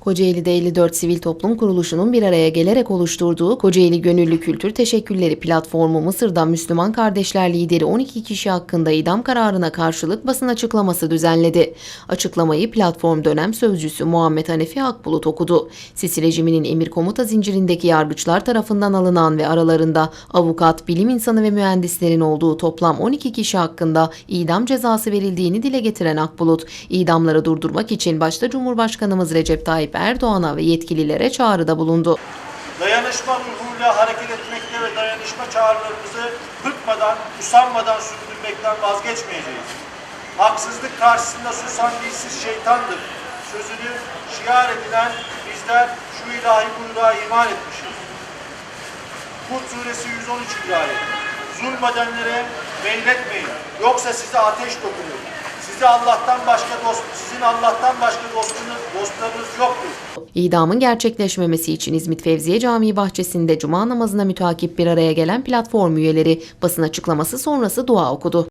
Kocaeli'de 54 sivil toplum kuruluşunun bir araya gelerek oluşturduğu Kocaeli Gönüllü Kültür Teşekkürleri platformu Mısır'da Müslüman Kardeşler lideri 12 kişi hakkında idam kararına karşılık basın açıklaması düzenledi. Açıklamayı platform dönem sözcüsü Muhammed Hanefi Akbulut okudu. Sisi rejiminin emir komuta zincirindeki yargıçlar tarafından alınan ve aralarında avukat, bilim insanı ve mühendislerin olduğu toplam 12 kişi hakkında idam cezası verildiğini dile getiren Akbulut, idamları durdurmak için başta Cumhurbaşkanımız Recep Tayyip Erdoğan'a ve yetkililere çağrıda bulundu. Dayanışma ruhuyla hareket etmekte ve dayanışma çağrılarımızı bıkmadan, usanmadan sürdürmekten vazgeçmeyeceğiz. Haksızlık karşısında susan dilsiz şeytandır. Sözünü şiar edilen bizler şu ilahi buyruğa iman etmişiz. Hud suresi 113. ayet. Zulmedenlere meyletmeyin. Yoksa size ateş dokunur. Size Allah'tan başka dost, sizin Allah'tan başka dostunuz, dostlarınız yoktur. İdamın gerçekleşmemesi için İzmit Fevziye Camii bahçesinde cuma namazına mütakip bir araya gelen platform üyeleri basın açıklaması sonrası dua okudu.